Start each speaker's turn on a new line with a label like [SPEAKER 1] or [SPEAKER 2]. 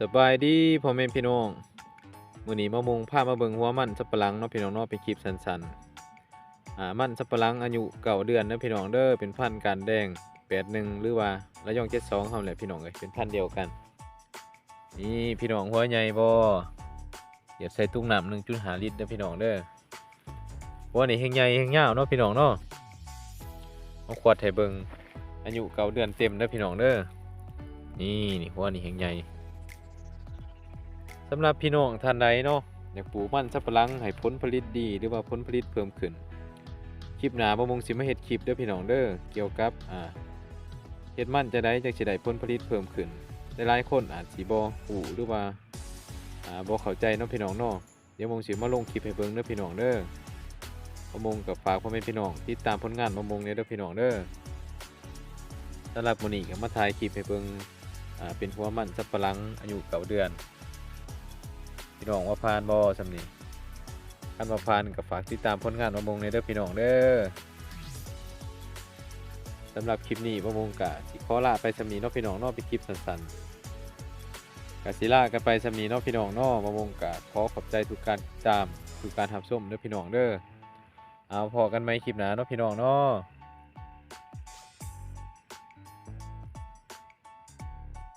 [SPEAKER 1] สบายดีพ่อแม่พี่น้องมื้อนี้มามุงพามาเบิ่งหัวมันสับปะหลังเนาะพี่น้องเนาะเป็นคลิปสั้นๆอ่ามันสับปะหลังอายุเก่าเดือนเด้อพี่น้องเด้อเป็นพันธุ์การแดง81หรือว่าระยอง72เฮาแหละพี่น้องเอ้ยเป็นพันธุ์เดียวกัน นี่พี่น้องหัวใหญ่บ่เดี๋ยวใส่ตุ้งน้ำ1.5ลิตรเด้อพี่น้องเด้อหัวนี่แฮงใหญ่แฮงยาวเนาะพี่น้องเนาะเอาขวดให้เบิ่งอายุเก่าเดือนเต็มเด้อพี่น้องเด้อนี่นี่หัวนี่แฮงใหญ่ สำหรับพี่น้องท่านใดเนาะอยากปลูกมันสับปะหลังให้ผลผลิตดีหรือว่าผลผลิตเพิ่มขึ้น คลิปหน้าบ่มงสิมาเฮ็ดคลิปเด้อพี่น้องเด้อเกี่ยวกับอ่าเฮ็ดมันจะได้จังสิได้ผลผลิตเพิ่มขึ้นหลายๆคนอาจสิบ่ฮู้หรือว่าอ่าบ่เข้าใจเนาะพี่น้องเนาะเดี๋ยวมงสิมาลงคลิปให้เบิ่งเด้อพี่น้องเด้อบ่มงกับฝากพ่อแม่พี่น้องติดตามผลงานบ่มงเนี่ยเด้อพี่น้องเด้อสำหรับมื้อนี้ก็มาถ่ายคลิปให้เบิ่งอ่าเป็นหัวมันสับปะหลังอายุเก้าเดือน พี่น้องว่าพานบอสำนี้คันว่าพานก็ฝากติดตามผลงานประมงในเด้อพี่น้องเด้อสำหรับคลิปนี้ประมงกะสิขอลาไปสำนีนาะพี่น้องนาะเป็นคลิปสั้นๆกะสิลากันไปสำนีนาะพี่น้องนาะประมงกะขอขอบใจทุกการติดตามทุกการทับส้มเด้อพี่น้องเด้อเอาพอกันไหมคลิปหนาเนาะพี่น้องเนาะ